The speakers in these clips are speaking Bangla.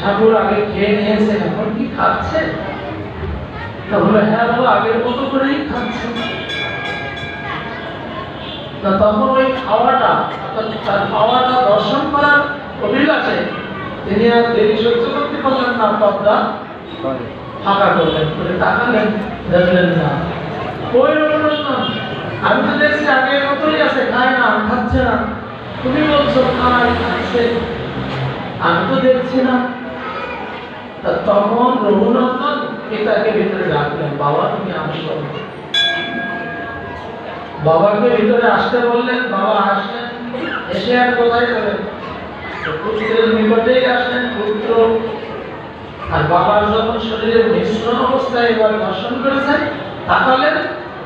ঠাকুর আগে খেয়ে নিয়েছে এখন কি খাচ্ছে তা বলল হ্যাঁ বাবা, আগের মতো করেই খাচ্ছে। তা তখন ওই খাওয়াটা, তার খাওয়াটা দর্শন করার অভিলাষে তিনি আর দেরি সহ্য করতে পারলেন না, পদ্মা ফাঁকা করলেন করে তাকালেন, দেখলেন না। ওই রঘুনন্দন আমি তো দেখছি আগের মতোই আছে, খায় না, খাচ্ছে না। তুমি বলছো, খায়, খাচ্ছে। আমি তো দেখছি না। তখন রঘুনন্দন পিতাকে ভিতরে ডাকলেন, বাবা, তুমি আসো। বাবাকে ভিতরে আসতে বললেন, বাবা আসলেন এসে আর কোথায় যাবেন পুত্রের নিকটেই আসলেন, পুত্র। আর বাবার যখন শরীরের মিশ্রণ অবস্থায় এবার দর্শন করেছেন তাকালেন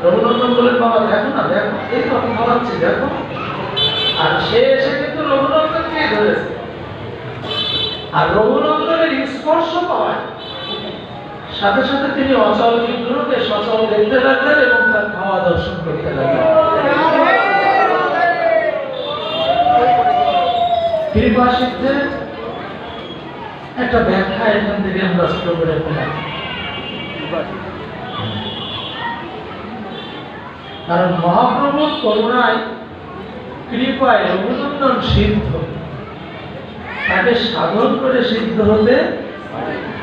রঘুনন্দন বললেন, বাবা, দেখো না, দেখো, এই আমি খাওয়াচ্ছি দেখো। আর সে এসে কিন্তু রঘুনন্দনকে ধরেছে। আর রঘুনন্দনের স্পর্শ পাওয়ায় সাথে সাথে তিনি অচল বিগ্রহকে সচল দেখতে লাগলেন এবং তার খাওয়া দর্শন করতে লাগলেন। একটা ব্যাখ্যা এখান থেকে আমরা ছোট করে পেলাম। কারণ মহাপ্রভুর করুণায় কৃপায় রঘুনন্দন সিদ্ধ। তাকে সাধন করে সিদ্ধ হতে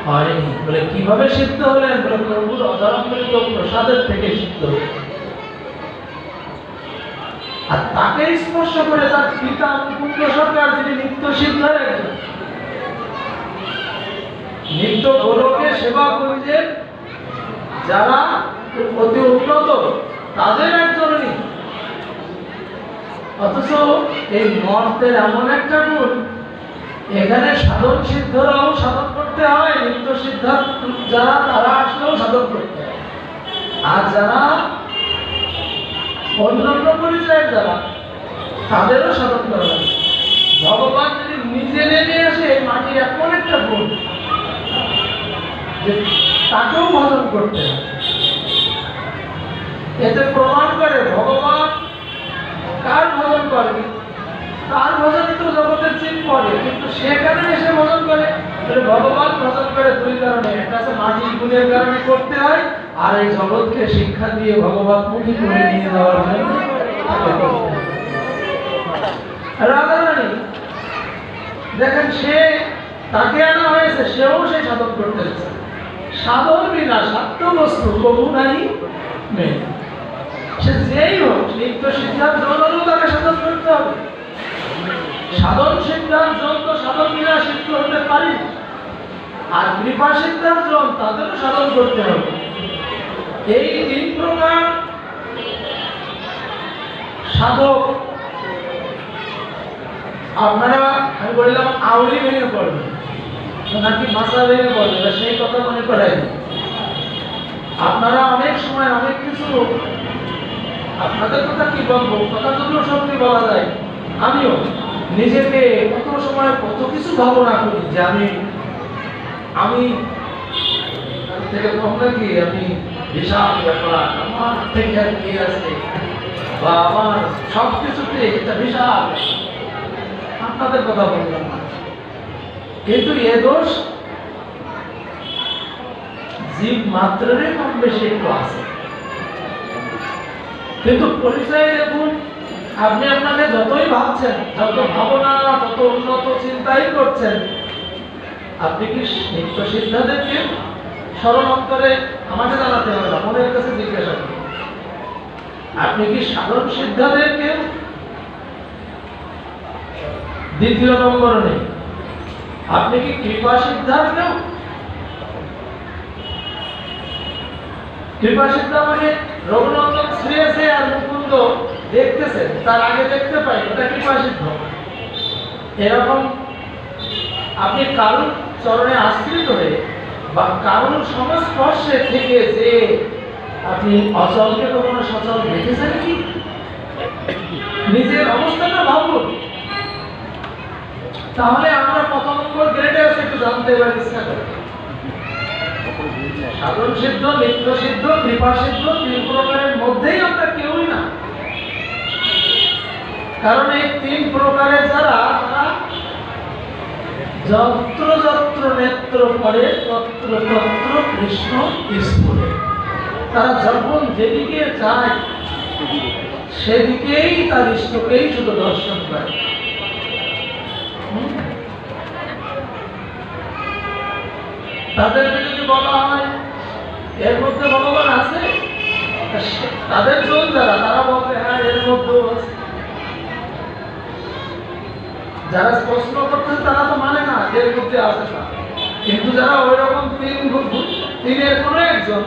হয়নি বলে, কীভাবে সিদ্ধ হলেন? বলে প্রভুর প্রসাদের থেকে সিদ্ধ আর তাকে স্পর্শ করে তার পিতা সরকার, যিনি নিত্য একজন। নিত্য গোলকে সেবা করছেন যারা অতি উন্নত, তাদের একজনই। অথচ এই মর্তের এমন একটা গুণ এখানে সাধন সিদ্ধরাও সাধন করতে হয়, নিত্য সিদ্ধার্থ যারা তারা আসলেও সাধন করতে হয়। আর যারা অন্যান্য পরিচয়ের যারা, তাদেরও সাধন করা লাগে ভগবান যদি নিজে নেমে আসে মাটির এমন একটা গুণ যে তাকেও ভজন করতে হয়। এতে প্রমাণ করে ভগবান কার ভজন করবে তার ভজন তো জগতের চিন করে, কিন্তু সেখানে এসে ভজন করে? ভগবান ভজন করে দুই কারণে। একটা আছে মাটির গুণের কারণে করতে হয়, আর এই জগৎকে শিক্ষা দিয়ে ভগবান মুখী করে নিয়ে যাওয়ার জন্য করতে। রাধারানী, দেখেন সে তাকে আনা হয়েছে, সেও সে সাধন করতেছে সাধন বিনা সাত্য বস্তু কবু নাই। মেয়ে সে যেই হোক নিত্য সিদ্ধান্ত তাকে সাধন করতে হবে। সাধন তো সাধন বিনা সিদ্ধ হতে পারি, আর কৃপা সিদ্ধান্ত তাদেরও সাধন করতে হবে। এই তিন প্রকার সাধক। আপনারা, আমি বললাম, আউলি ভেঙে পড়বে। নাকি মাথা ভেঙে পড়বে সেই কথা মনে করাই আপনারা অনেক সময় অনেক কিছু, আপনাদের কথা কি বলব? কথাগুলো সত্যি বলা যায়। আমিও। নিজেকে কত সময় কত কিছু ভাবনা করি যে আমি আমি থেকে নাকি? আমি বিশাল ব্যাপার, আমার থেকে আর কি আছে? বা আমার সব কিছুতে এটা বিশাল আপনাদের কথা বললাম না। কিন্তু এ দোষ জীব মাত্রেরই কম বেশি একটু আছে। কিন্তু পরিচয় দেখুন আপনি আপনাকে যতই ভাবছেন, যত ভাবনা তত উন্নত চিন্তাই করছেন, আপনি কি নিত্য সিদ্ধাদেরকে স্মরণ অন্তরে আমাকে জানাতে হবে না? মনের কাছে জিজ্ঞাসা করুন। আপনি কি সাধন সিদ্ধাদেরকে দ্বিতীয় নম্বর নেই? আপনি কি কৃপা সিদ্ধান্ত কৃপা সিদ্ধা মানে রঘুনন্দন শ্রেয়সে আর মুকুন্দ দেখতেছেন, তার আগে দেখতে পাই, ওটা কৃপা সিদ্ধ এরকম আপনি চরণে আশ্রিত হয়ে বা সংস্পর্শে থেকে যে আপনি অচলকে সচল দেখেছেন কি? নিজের অবস্থাটা ভাবুন। তাহলে আমরা কত নম্বর গ্রেডে আছে, একটু জানতে করে। সাধন সিদ্ধ, নিত্য সিদ্ধ, কৃপা সিদ্ধ, তিন প্রকারের মধ্যেই আমরা কেউই না। কারণ এই তিন প্রকারের যারা যত্র যত্র নেত্র করে, তত্র তত্র কৃষ্ণ স্ফুরে তারা যখন যেদিকে যায়, সেদিকেই তার ইষ্টকেই শুধু দর্শন করে। তাদেরকে যদি বলা হয়, এর মধ্যে ভগবান আছে? তাদের জন যারা, তারা বলবে হ্যাঁ এর মধ্যেও আছে। যারা প্রশ্ন করতেছে তারা তো মানে না এর মধ্যে আসে না কিন্তু যারা ওই রকম তিন তিনের কোনো একজন,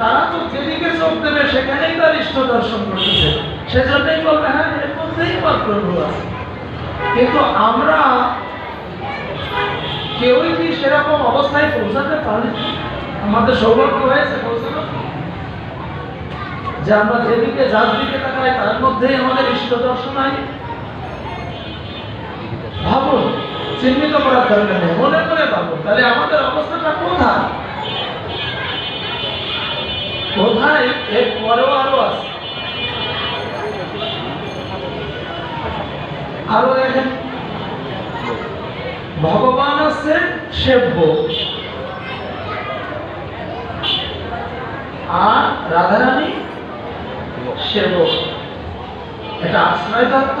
তারা তো যেদিকে চোখ দেবে, সেখানেই তার ইষ্ট দর্শন করতেছে। সেজন্যই বলবে হ্যাঁ এর মধ্যেই প্রভু আছে। কিন্তু আমরা কেউই কি সেরকম অবস্থায় পৌঁছাতে পারি? আমাদের সৌভাগ্য হয়েছে পৌঁছানো। যে আমরা যেদিকে, যার দিকে তাকাই, তার মধ্যেই আমাদের ইষ্ট দর্শন হয়। ভাবুন, চিহ্নিত করার দরকার নেই, মনে মনে ভাবুন, তাহলে আমাদের অবস্থাটা কোথায়? কোথায় এর পরেও আরও আছে? আরও দেখেন। ভগবান আছে সেব্য আর রাধারানী সেবক এটা আশ্রয় তত্ত্ব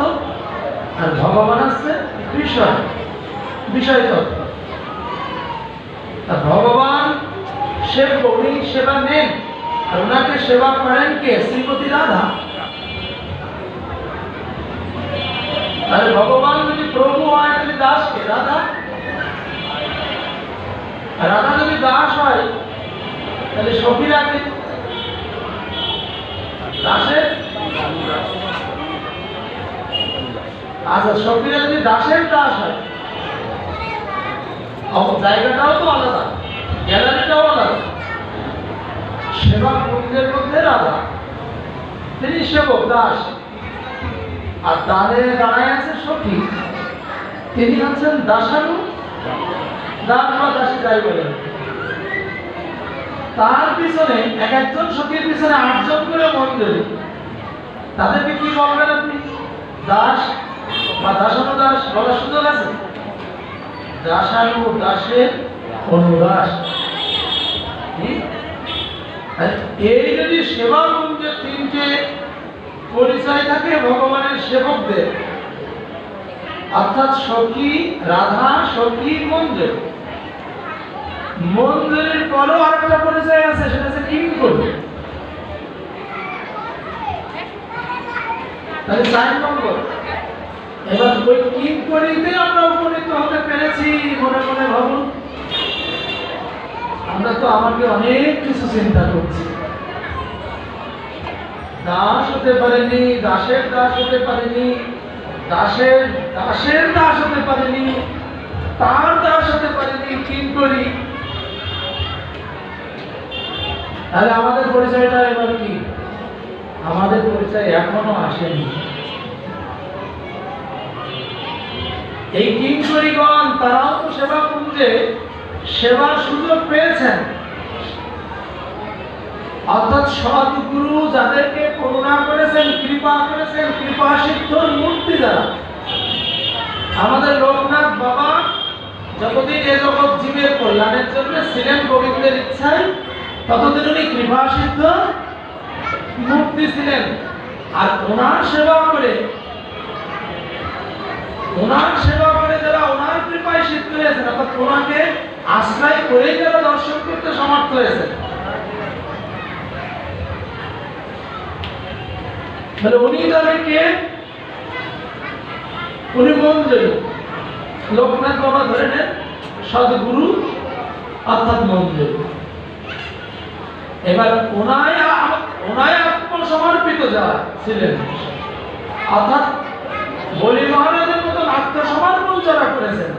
আর ভগবান আছে বিষয় বিষয় তত্ত্ব। ভগবান সে উনি সেবা নেন আর ওনাকে সেবা করেন কে? শ্রীমতী রাধা। তাহলে ভগবান যদি প্রভু হয় তাহলে দাস কে? রাধা। রাধা যদি দাস হয় তাহলে সখীরা কে দাসের? আচ্ছা সখীরা যদি দাসের দাস হয় জায়গাটাও তো আলাদা, গ্যালারিটাও আলাদা। সেবা কুঞ্জের মধ্যে রাধা তিনি সেবক, দাস। আর তাদের দাঁড়ায় আছে সখী, তিনি হচ্ছেন দাসানু, দাস বা দাসী যাই বলেন। তার পিছনে এক একজন সখীর পিছনে আটজন করে মন্দির। তাদেরকে কি বলবেন আপনি? দাস দাসানু দাস বলার সুযোগ আছে? দাসানু দাসের অনুদাস এই যদি সেবা কুঞ্জের তিনটে পরিচয় থাকে, ভগবানের সেবকদের, অর্থাৎ সখী রাধা, সখী মন্দির। মন্দিরের পরও আরেকটা পরিচয় আছে, সেটা হচ্ছে কিঙ্করি তাহলে চার নম্বর। এবার ওই কিঙ্করিতে আমরা উপনীত হতে পেরেছি, মনে মনে ভাবুন। আমরা তো আমাকে অনেক কিছু চিন্তা করছি। দাস হতে পারেনি, দাসের দাস হতে পারেনি, দাসের দাসের দাস হতে পারেনি, তার দাস হতে পারেনি কি করি? তাহলে আমাদের পরিচয়টা এবার কি? আমাদের পরিচয় এখনও আসেনি। এই কিঙ্করিগণ তারাও তো সেবা কুঞ্জে সেবার সুযোগ পেয়েছেন। অর্থাৎ সদ্গুরু যাদেরকে করুণা করেছেন, কৃপা করেছেন কৃপা সিদ্ধর মূর্তি যারা। আমাদের লোকনাথ বাবা যতদিন এ জগৎ জীবের কল্যাণের জন্য ছিলেন গোবিন্দের ইচ্ছায়, ততদিন উনি কৃপা সিদ্ধ মূর্তি ছিলেন। আর ওনার সেবা করে ওনার সেবা করে যারা, ওনার কৃপায় সিদ্ধ হয়েছেন অর্থাৎ ওনাকে আশ্রয় করেই যারা দর্শন করতে সমর্থ হয়েছেন। মানে উনি তাদেরকে, উনি লোকনাথ বাবা ধরে নেন, সদগুরু অর্থাৎ মন্দির এবার ওনায় ওনায় আত্মসমর্পিত যারা ছিলেন, অর্থাৎ বলি মহারাজের মতন আত্মসমর্পণ যারা করেছেন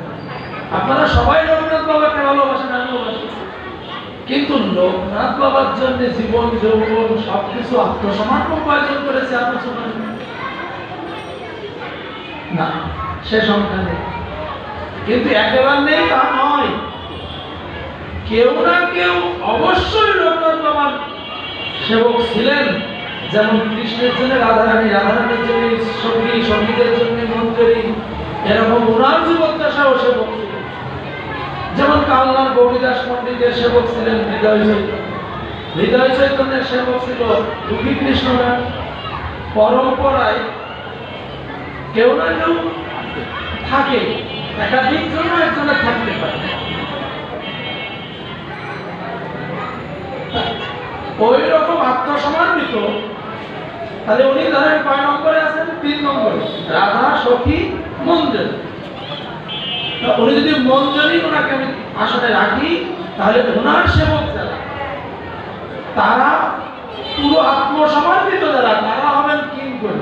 আপনারা সবাই লোকনাথ বাবাকে ভালোবাসেন, আমি ভালোবাসি। কিন্তু লোকনাথ বাবার জন্য জীবন, যৌবন সবকিছু আত্মসমর্পণ কয়জন করেছে আপনার শোনেন না, সে সংখ্যা নেই। কিন্তু একেবারে নেই তা নয়। কেউ না কেউ অবশ্যই লোকনাথ বাবার সেবক ছিলেন। যেমন কৃষ্ণের জন্য রাধারানী, রাধারানীর জন্য সঙ্গী সঙ্গীতের জন্য মন্ত্রী, এরকম ওনার জীবদ্দশাও সেবক ছিলেন যেমন কালনার গৌরীদাস পণ্ডিতের সেবক ছিলেন হৃদয় হৃদয় চৈতন্যের সেবক ছিল দুঃখী কৃষ্ণনাথ পরম্পরায় কেউ না কেউ থাকে। একাধিক জন্য একজনের থাকতে পারে। ওই রকম আত্মসমর্পিত তাহলে উনি ধরেন কয় নম্বরে আছেন, তিন নম্বরে। রাধা, সখী, মন্দির। উনি যদি মঞ্জরি ওনাকে আমি আসনে রাখি, তাহলে ওনার সেবক যারা, তারা পুরো আত্মসমর্পিত যারা, তারা হবেন কিং করে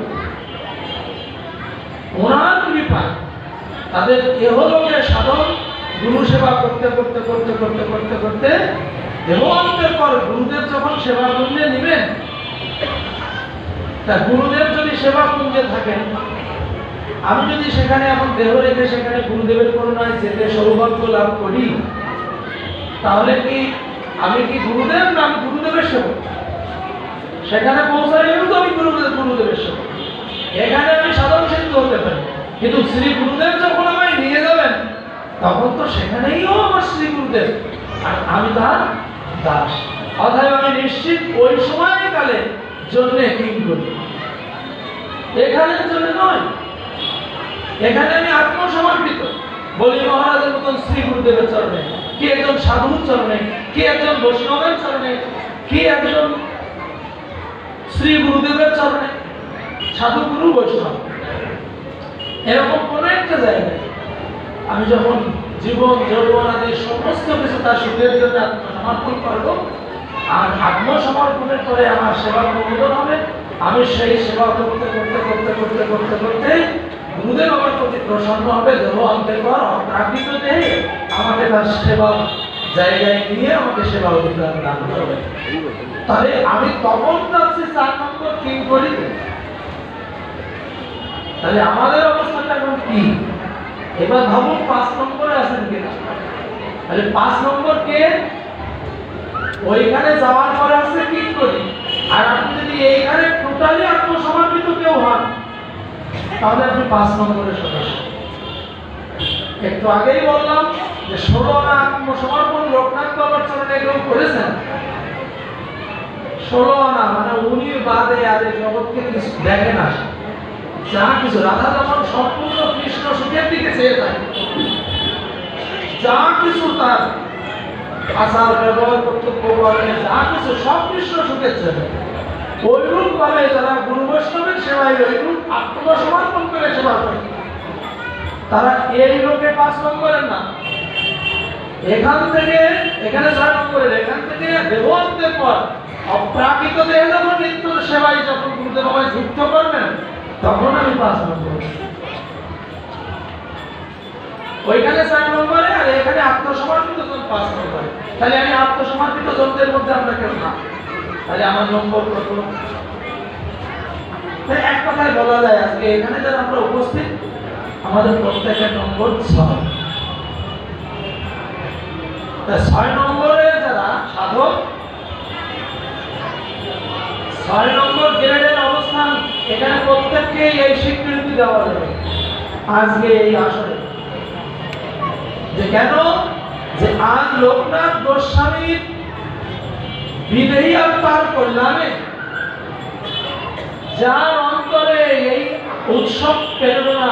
ওনার কৃপায় তাদের এহলোকের সাধন, গুরু সেবা করতে করতে করতে করতে করতে করতে দেবন্তের পর গুরুদেব যখন সেবা কুঞ্জে নিবেন, তা গুরুদেব যদি সেবা কুঞ্জে থাকেন আমি যদি সেখানে এখন দেহ রেখে সেখানে গুরুদেবের করুণায় যেতে সৌভাগ্য লাভ করি, তাহলে কি আমি কি গুরুদেব না আমি গুরুদেবের সেবক? সেখানে পৌঁছালেও তো আমি গুরুদেব গুরুদেবের সেবক। এখানে আমি সাধন সিদ্ধ হতে পারি। কিন্তু শ্রী গুরুদেব যখন আমায় নিয়ে যাবেন, তখন তো সেখানেইও আমার শ্রী গুরুদেব। আর আমি তার দাস। অতএব আমি নিশ্চিত ওই সময়কালে জন্য কিং করি। এখানের জন্য নয় এখানে আমি আত্মসমর্পিত। বলি, মহারাজের মতন শ্রী গুরুদেবের চরণে, কি একজন সাধুর চরণে, কি একজন বৈষ্ণবের চরণে, কি একজন শ্রী গুরুদেবের চরণে? সাধু গুরু বৈষ্ণব। এরকম কোন একটা জায়গায় আমি যখন জীবন, যৌবন আদি সমস্ত কিছু তার সুখের জন্য আত্মসমর্পণ করব, আর আত্মসমর্পণের পরে আমার সেবা প্রবোধন হবে, আমি সেই সেবা করতে করতে করতে করতে করতে করতে গুরুদেব আমার প্রতি প্রসন্ন হবে, দেহ অন্তের পর প্রাকৃত দেহে আমাকে তার সেবা জায়গায় নিয়ে আমাকে সেবা অধিকার দান করবে। তাহলে আমি তখন যাচ্ছি চার নম্বর কিং করি তাহলে আমাদের অবস্থাটা এখন কি? এবার ভাবুন পাঁচ নম্বরে আছেন কিনা। তাহলে পাঁচ নম্বর কে? ওইখানে যাওয়ার পরে আছে কি করি আর আপনি যদি এইখানে টোটালি আত্মসমর্পিত কেউ হন তাহলে আপনি পাঁচ নম্বরের সদস্য। একটু আগেই বললাম যে ষোলো আনা আত্মসমর্পণ লোকনাথ বাবার চরণে কেউ করেছেন? ষোলো আনা মানে উনি বাদে আদে জগৎকে কিছু দেখে না যা কিছু, রাধা যখন সম্পূর্ণ কৃষ্ণ সুখের দিকে চেয়ে থাকে। যা কিছু তার আচার, ব্যবহার, কর্তব্য যা কিছু সব কৃষ্ণ সুখের জন্য ওইরূপ ভাবে যারা গুরু বৈষ্ণবের সেবায় ওইরূপ আত্মসমর্পণ করে সেবা করে। তারা এই লোকে পাঁচ নম্বরের না। এখান থেকে, এখানে ছয় নম্বরের, এখান থেকে দেবন্তের পর অপ্রাকৃত দেহে যখন নিত্য সেবায় যখন গুরুদেব আমায় যুক্ত করবেন, তখন আমি পাঁচ নম্বর। ওইখানে ছয় নম্বরে আর এখানে আত্মসমর্পিত জন পাঁচ নম্বরে। তাহলে আমি আত্মসমর্পিত জনদের মধ্যে আমরা কেউ না। তাহলে আমার নম্বর কত এক কথায় বলা যায় আজকে এখানে যারা আমরা উপস্থিত, আমাদের প্রত্যেকের নম্বর ছয়। ছয় যারা সাধক, ছয় নম্বর গ্রেডের অবস্থান, এখানে প্রত্যেককেই এই স্বীকৃতি দেওয়া যাবে আজকে এই আসরে। যে কেন? যে আজ লোকনাথ গোস্বামীর বিদেহী আত্মার কল্যাণে যার অন্তরে এই উৎসব প্রেরণা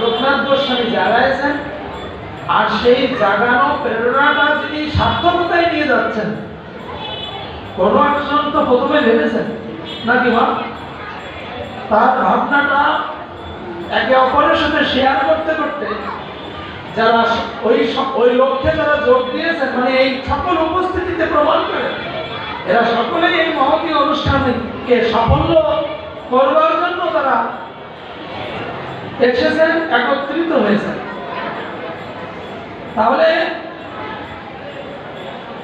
লোকনাথ গোস্বামী জাগাইছেন, আর সেই জাগানো প্রেরণাটা তিনি সার্থকতায় নিয়ে যাচ্ছেন। কোন একজন তো প্রথমে ভেবেছেন, নাকি মা? তার ভাবনাটা একে অপরের সাথে শেয়ার করতে করতে যারা ওই ওই লক্ষ্যে যারা যোগ দিয়েছেন মানে এই সকল উপস্থিতিতে প্রমাণ করে এরা সকলেই এই মহতী অনুষ্ঠানকে সাফল্য করবার জন্য তারা এসেছেন, একত্রিত হয়েছেন। তাহলে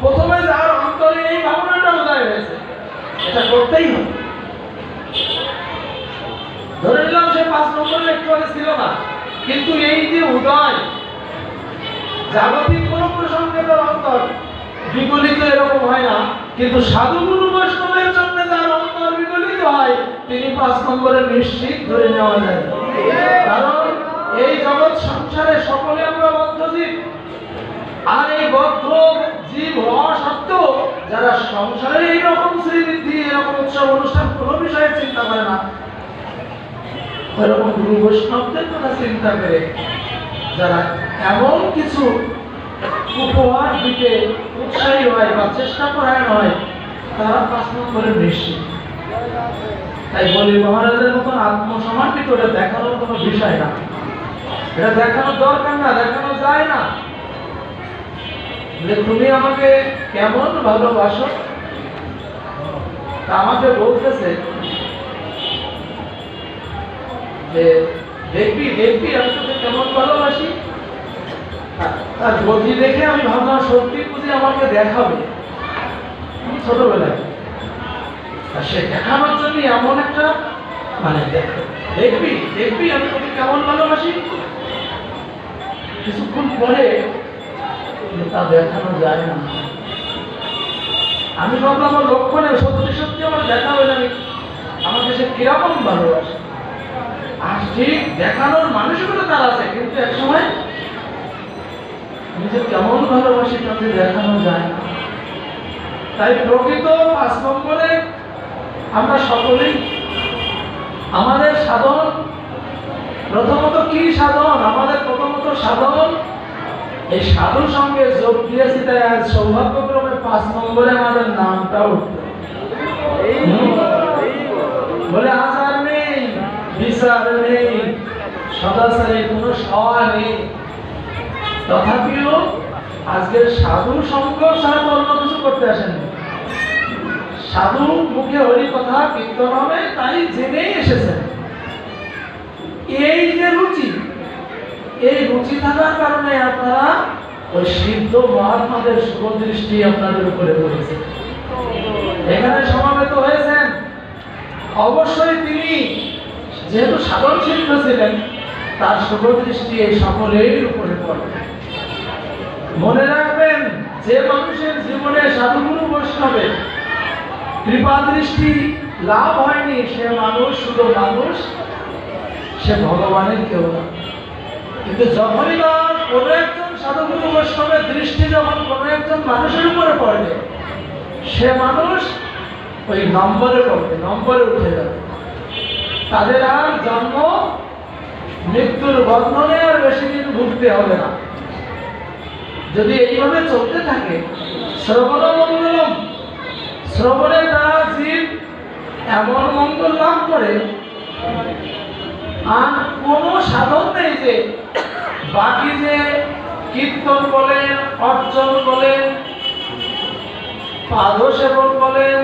প্রথমে যার অন্তরে এই ভাবনাটা উদয় হয়েছে, এটা করতেই হবে। ধরে নিলাম সে পাঁচ নম্বরে একটু ছিল না, কিন্তু এই যে উদয়, জাগতিক কোন প্রসঙ্গে তার অন্তর বিগলিত এরকম হয় না। কিন্তু সাধু গুরু বৈষ্ণবের জন্য যার অন্তর বিগলিত হয়, তিনি পাঁচ নম্বরে নিশ্চিত ধরে নেওয়া যায়। কারণ এই জগৎ সংসারে সকলে আমরা বদ্ধ জীব আর এই বদ্ধ জীব হওয়া সত্ত্বেও যারা সংসারে এইরকম শ্রীবৃদ্ধি, এরকম উৎসব অনুষ্ঠান কোনো বিষয়ে চিন্তা করে না। এরকম গুরু বৈষ্ণবদের কথা চিন্তা করে যারা এমন কিছু উপহার দিতে উৎসাহী হয় বা হয়, তারা পাঁচ নম্বরে নিশ্চিত তাই বলি, মহারাজের মতন আত্মসমর্পিত ওটা দেখানোর কোনো বিষয় না। এটা দেখানোর দরকার না, দেখানো যায় না। যে তুমি আমাকে কেমন ভালোবাসো, তা আমাকে বলতেছে। যে, দেখবি দেখবি, আমি তোকে কেমন ভালোবাসি। গতি দেখে আমি ভাবলাম সত্যি বুঝি আমাকে দেখাবে ছোটবেলায়। আর সে দেখানোর জন্য এমন একটা মানে দেখ- দেখবি দেখবি আমি তোকে কেমন ভালোবাসি। কিছুক্ষণ পরে তা দেখানো যায় না। আমি ভাবলাম আমার লক্ষণে সত্যি সত্যি আমার দেখা হয়ে যাবে আমাকে সে কীরকম ভালোবাসে? আর ঠিক দেখানোর মানসিকতা তার আছে, কিন্তু এক সময় নিজে কেমন ভালোবাসি তাকে দেখানো যায় তাই প্রকৃত পাঁচ নম্বরে আমরা সকলেই আমাদের সাধন, প্রথমত কি সাধন? আমাদের প্রথমত সাধন, এই সাধুর সঙ্গে যোগ দিয়েছি, তাই আজ সৌভাগ্যক্রমে পাঁচ নম্বরে আমাদের নামটা উঠল। বলে আচার নেই, বিচার নেই, সদাচারে কোনো সওয়া নেই। তথাপিও আজকের সাধু সঙ্গ ছাড়া অন্য কিছু করতে আসেননি সাধু মুখে হরি কথা, কীর্তন হবে, তাই জেনেই এসেছেন। এই যে রুচি, এই রুচি থাকার কারণে আপনারা ওই সিদ্ধ মহাত্মাদের শুভ আপনাদের উপরে পড়েছে। এখানে সমাবেত হয়েছেন। অবশ্যই তিনি যেহেতু সাধন সিদ্ধ ছিলেন, তার শুভ দৃষ্টি এই সকলের উপরে পড়ে। মনে রাখবেন, যে মানুষের জীবনে সাধুগুরু বৈষ্ণবের কৃপা দৃষ্টি লাভ হয়নি, সে মানুষ শুধু মানুষ, সে ভগবানের কেউ না। কিন্তু যখনই বা কোনো একজন সাধুগুরু বৈষ্ণবের দৃষ্টি যখন কোনো একজন মানুষের উপরে পড়বে, সে মানুষ ওই নম্বরে পড়বে, নম্বরে উঠে যাবে। তাদের আর জন্ম, মৃত্যুর বন্ধনে আর বেশি দিন ভুগতে হবে না। যদি এইভাবে চলতে থাকে শ্রবণ মঙ্গলম। শ্রবণে দ্বারা জীব এমন মঙ্গল লাভ করে, আর কোনো সাধন নেই যে বাকি যে কীর্তন বলেন অর্জন বলেন পাদ সেবন বলেন,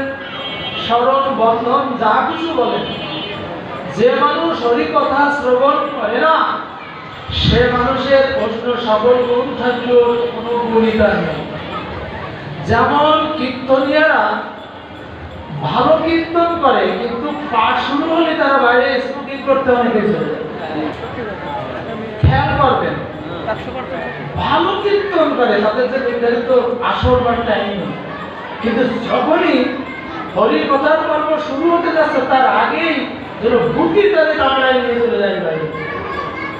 স্মরণ, বন্ধন, যা কিছু বলেন, যে মানুষ হরি কথা শ্রবণ করে না, সে মানুষের প্রশ্ন সকল গুণ থাকলেও কোনো নেই যেমন কীর্তনিয়ারা ভালো কীর্তন করে, কিন্তু পাঠ শুরু হলে তারা বাইরে স্মোকিং করতে অনেকে চলে খেয়াল করবেন, ভালো কীর্তন করে, তাদের যে নির্ধারিত আসর বা টাইম কিন্তু যখনই হরির কথার পর্ব শুরু হতে যাচ্ছে, তার আগেই যেন বুকি তাদের কামড়ায় নিয়ে চলে যায় বাইরে।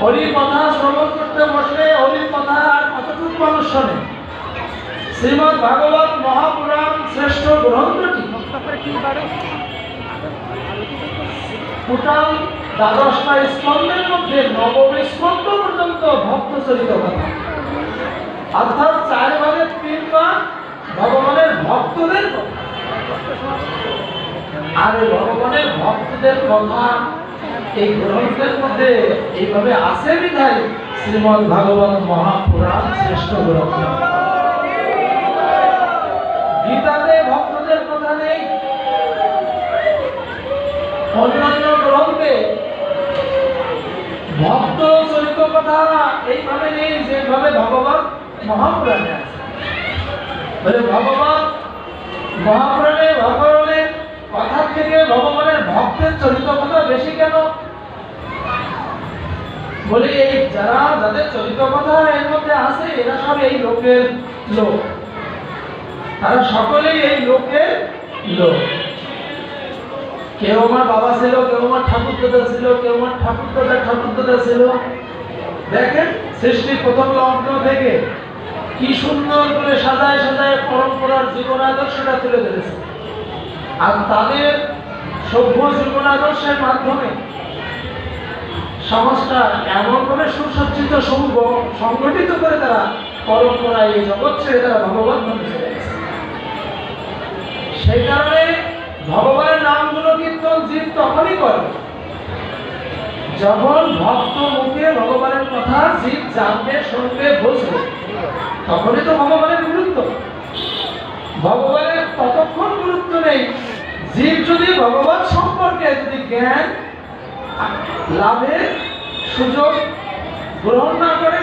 হরি কথা শ্রবণ করতে বসলে হরি কথা আর কতটুকু মানুষ শোনে? শ্রীমদ ভাগবত মহাপুরাণ শ্রেষ্ঠ গ্রন্থটি টোটাল দ্বাদশটা স্কন্ধের মধ্যে নবম স্কন্ধ পর্যন্ত ভক্ত চরিত কথা। অর্থাৎ চার ভাগের তিন কিংবা ভগবানের ভক্তদের কথা। আর ভগবানের ভক্তদের কথা এই গ্রন্থের মধ্যে এইভাবে আছে বিধায় শ্রীমদ ভাগবত মহাপুরাণ শ্রেষ্ঠ গ্রন্থ। গীতাতে ভক্তদের কথা নেই। অন্যান্য গ্রন্থে ভক্ত চরিত কথা এইভাবে নেই যেভাবে ভগবান মহাপুরাণে আছে। ভগবান মহাপুরাণে ভগবানের কথা থেকে ভগবানের ভক্তের চরিত কথা বেশি কেন? বলে, এই যারা, যাদের চরিত কথা এর মধ্যে আছে, এরা সব এই লোকের লোক। তারা সকলেই এই লোকের লোক। কেউ আমার বাবা ছিল, কেউ আমার ঠাকুর দাদা ছিল, কেউ আমার ঠাকুর দাদা ঠাকুর দাদা ছিল। দেখেন সৃষ্টির প্রথম লগ্ন থেকে কি সুন্দর করে সাজায় সাজায় পরম্পরার জীবন আদর্শটা তুলে ধরেছে। আর তাদের সভ্য জীবন আদর্শের মাধ্যমে সমাজটা এমনভাবে সুসজ্জিত সঙ্গ সংগঠিত করে তারা পরম্পরায় এই জগৎ ছেড়ে তারা ভগবান সেই কারণে ভগবানের নামগুলো কীর্তন জীব তখনই করে যখন ভক্ত মুখে ভগবানের কথা জীব জানবে, শুনবে, বুঝবে, তখনই তো ভগবানের গুরুত্ব। ভগবানের নেই। জীব যদি ভগবান সম্পর্কে যদি জ্ঞান লাভের সুযোগ গ্রহণ না করে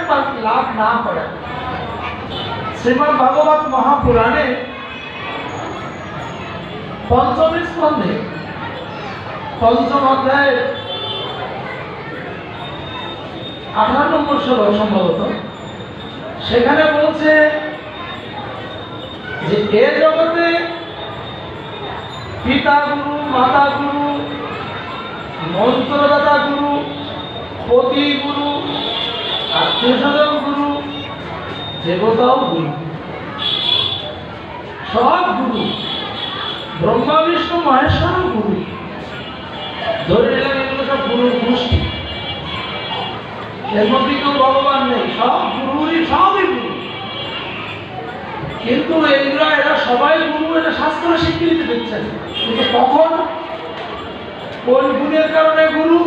লাভ না করে। শ্রীমদ ভাগবত মহাপুরাণে পঞ্চম স্কন্ধে, পঞ্চম অধ্যায়ের আঠারো নম্বর শ্লোক সম্ভবত, সেখানে বলছে যে, এ জগতে পিতা গুরু মাতা গুরু মন্ত্রদাতা গুরু পতি গুরু আত্মীয় গুরু দেবতাও গুরু। সব গুরু। ব্রহ্মা, বিষ্ণু, মহেশ্বর, গুরু। ধরে এগুলো সব গুরুর গোষ্ঠী। এর মধ্যে কেউ ভগবান নেই। সব গুরুরই, সবই গুরু। কিন্তু এইগুলা এরা সবাই গুরু এটা শাস্ত্র স্বীকৃতি দিচ্ছেন। কিন্তু কখন? কোন গুণের কারণে গুরু।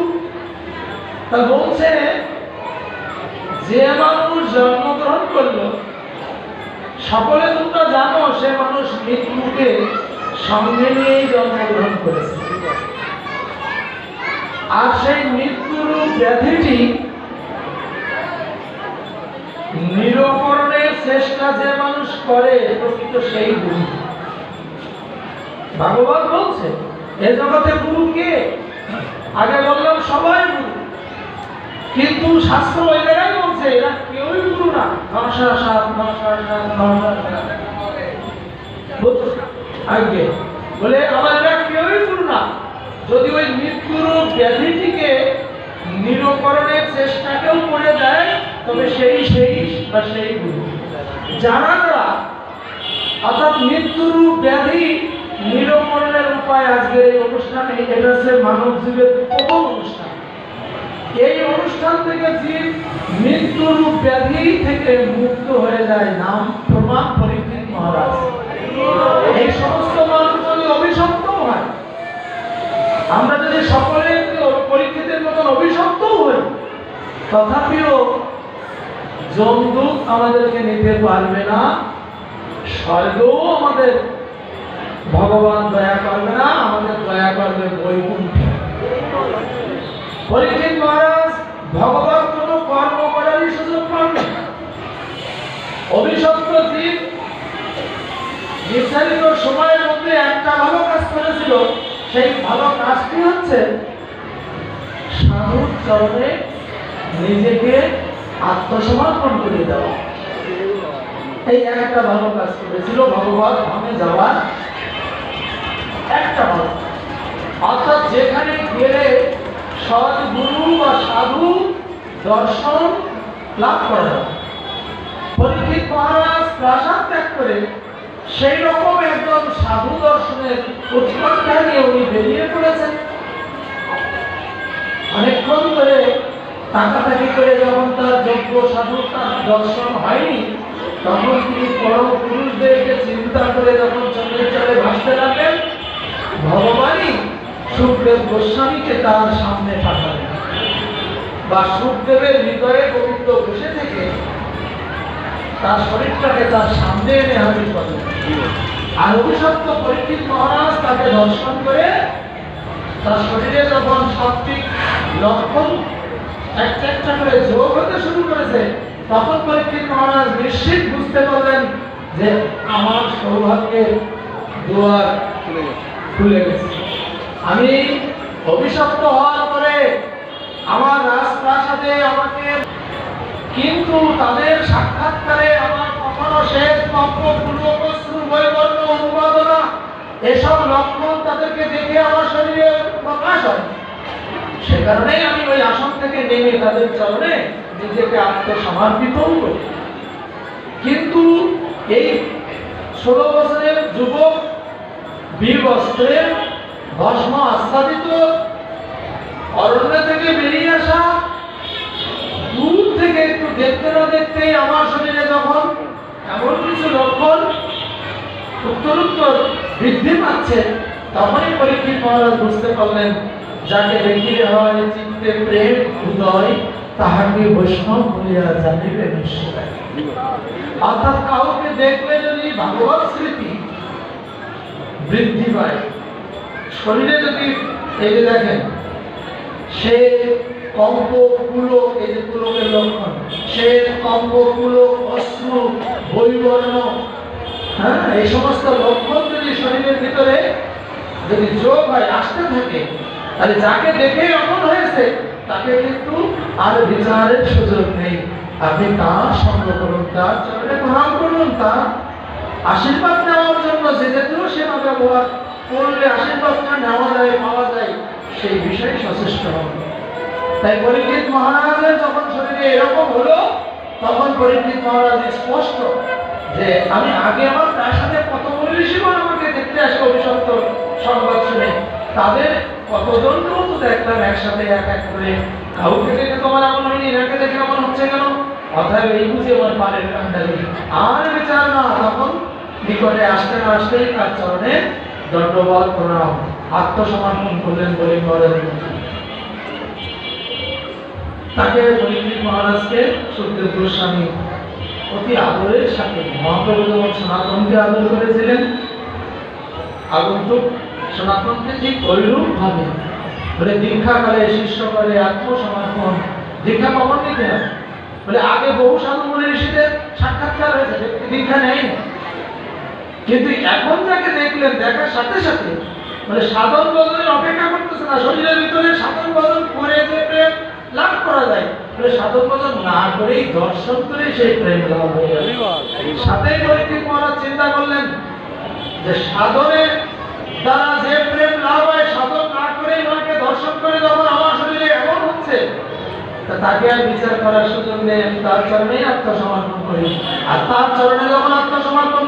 তা বলছে, যে মানুষ জন্মগ্রহণ করল, সকলে তোমরা জানো সে মানুষ মৃত্যুকে সঙ্গে নিয়েই জন্মগ্রহণ করেছে। আর সেই মৃত্যুর ব্যাধিটি নিরূপণের চেষ্টা যে মানুষ করে, প্রকৃত সেই গুরু ভাগবত বলছে, এ জগতে গুরু কে? আগে বললাম সবাই গুরু। কিন্তু শাস্ত্র ওই বলছে, এরা কেউই গুরু না। নমস্কার সাত নমস্কার সাত নমস্কার? আগে বলে আমার এরা কেউই গুরু না। যদি ওই মৃত্যুর ব্যাধিটিকে নিরূপণের চেষ্টাকেও করে দেয়, তবে সেই সেই বা সেই গুরু। যারা অর্থাৎ মৃত্যুর ব্যাধি নিরূপণের উপায় আজকের এই অনুষ্ঠানে, এটা মানব জীবের প্রথম অনুষ্ঠান। এই অনুষ্ঠান থেকে জীব মৃত্যুর ব্যাধি থেকে মুক্ত হয়ে যায় নাম প্রমাণ পরীক্ষিত মহারাজ। এই সমস্ত মানুষ যদি অভিশপ্ত হয়। আমরা যদি সকলে পরীক্ষিতের মতন অভিশপ্ত হই, তথাপিও জমদূত আমাদেরকে নিতে পারবে না, স্বর্গও আমাদের ভগবান দয়া করবে না, আমাদের দয়া করবে বৈকুণ্ঠে। মহারাজ, ভগবান কোন কর্ম সুযোগ পান অভিশপ্ত জীব নির্ধারিত সময়ের মধ্যে একটা ভালো কাজ করেছিল, সেই ভালো কাজটি হচ্ছে সাধুর চরণে নিজেকে আত্মসমর্পণ করে দেওয়া। এই একটা ভালো কাজ করেছিল ভগবান ধামে যাওয়ার একটা কাজ। অর্থাৎ যেখানে গেলে সৎ বা সাধু দর্শন লাভ করা যায় পরীক্ষিত মহারাজ প্রাসাদ ত্যাগ করে সেই রকম একজন সাধু দর্শনের উৎকণ্ঠা নিয়ে উনি বেরিয়ে পড়েছেন অনেকক্ষণ ধরে তাকাতাকি করে যখন তার যোগ্য সাধু তার দর্শন হয়নি, তখন তিনি পরম পুরুষদেরকে চিন্তা করে যখন চন্দ্রের চলে ভাসতে লাগলেন ভগবানই সুখদেব গোস্বামীকে তার সামনে পাঠালেন। বা সুখদেবের হৃদয়ে গোবিন্দ বসে থেকে তার শরীরটাকে তার সামনে এনে হাজির করলেন। আর অভিশপ্ত পরীক্ষিত মহারাজ তাকে দর্শন করে তার শরীরে যখন সাত্বিক লক্ষণ একটা একটা করে যোগ হতে শুরু করেছে, তখন পরীক্ষিত মহারাজ নিশ্চিত বুঝতে পারলেন যে আমার সৌভাগ্যের দুয়ার খুলে গেছে। আমি অভিশপ্ত হওয়ার পরে আমার রাজপ্রাসাদে আমাকে কিন্তু তাদের সাক্ষাৎকারে আমার কখনো শেষ পূর্বপ্রস্তুত বৈবর্ণ অনুবাদনা। এসব লক্ষণ তাদেরকে দেখে আমার শরীরে প্রকাশ হয়। সে কারণেই আমি ওই আসন থেকে নেমে তাদের চরণে নিজেকে আত্মসমর্পিত কিন্তু এই ষোলো বছরের যুবক ভস্ম অরণ্য থেকে বেরিয়ে আসা, দূর থেকে একটু দেখতে না দেখতেই আমার শরীরে যখন এমন কিছু লক্ষণ উত্তরোত্তর বৃদ্ধি পাচ্ছে, তখনই পরীক্ষিত মহারাজ বুঝতে পারলেন, যাকে দেখিলে হয় চিত্তে প্রেম উদয়, তাহাকে বৈষ্ণব বলিয়া জানিবে অর্থাৎ কাউকে দেখলে যদি ভাগবত স্মৃতি বৃদ্ধি পায়। শরীরে যদি এই যে দেখেন, সে কম্প এই যে পুলকের লক্ষণ, সে কম্প পুলক অশ্রু, বৈবর্ণ হ্যাঁ এই সমস্ত লক্ষণ যদি শরীরের ভিতরে যদি যোগ হয়, আসতে থাকে, তাহলে যাকে দেখে এমন হয়েছে, তাকে কিন্তু আর বিচারের সুযোগ নেই। আপনি তার সঙ্গ করুন, তার চরণে প্রণাম করুন, তার আশীর্বাদ নেওয়ার জন্য যে যেতেও সেবা ব্যবহার করলে আশীর্বাদটা নেওয়া যায়, পাওয়া যায়, সেই বিষয়ে সচেষ্ট হবে তাই পরীক্ষিত মহারাজের যখন শরীরে এরকম হলো, তখন পরীক্ষিত মহারাজ স্পষ্ট যে, আমি আগে আমার তার সাথে কত ঋষিগণ আমাকে দেখতে আসে অভিশপ্ত সংবাদ শুনে, তাদের কতজনকেও তো দেখলাম একসাথে এক এক করে। কাউকে দেখে তোমার এমন হয়নি, এনাকে দেখে এমন হচ্ছে কেন? অতএব এই বুঝে আমার পারের কান্ডালি আর বিচার না, তখন নিকটে আসতে না আসতেই তার চরণে দণ্ডবাদ প্রণাম, আত্মসমর্পণ করলেন বলে মহারাজ তাকে পরীক্ষিত মহারাজকে সুখদেব গোস্বামী অতি আদরের সাথে মহাপ্রভু যেমন সনাতনকে আদর করেছিলেন, আগন্তুক সনাতনকে ঠিক ঐরূপ ভাবে বলে দীক্ষা দীক্ষাকালে শিষ্য করে আত্মসমর্পণ, দীক্ষা কখন নিতে হয় বলে, আগে বহু সাধু মুনি ঋষিদের সাক্ষাৎকার হয়েছে দীক্ষা নেয়নি। কিন্তু এখন যাকে দেখলেন, দেখার সাথে সাথে মানে সাধন বদলের অপেক্ষা করতেছে না, শরীরের ভিতরে সাধন বদল করে যে প্রেম লাভ করা যায় বলে সাধন বদল না করেই দর্শন করেই সেই প্রেম লাভ হয়ে সাথে চিন্তা করলেন? যে যে প্রেম লাভ হয়, সাধন না করেই ওনাকে দর্শন করে যখন আমার শরীরে এমন হচ্ছে তাকে আর বিচার করার সুযোগ নেই, আমি তার চরণেই আত্মসমর্পণ করি। আর তার চরণে যখন আত্মসমর্পণ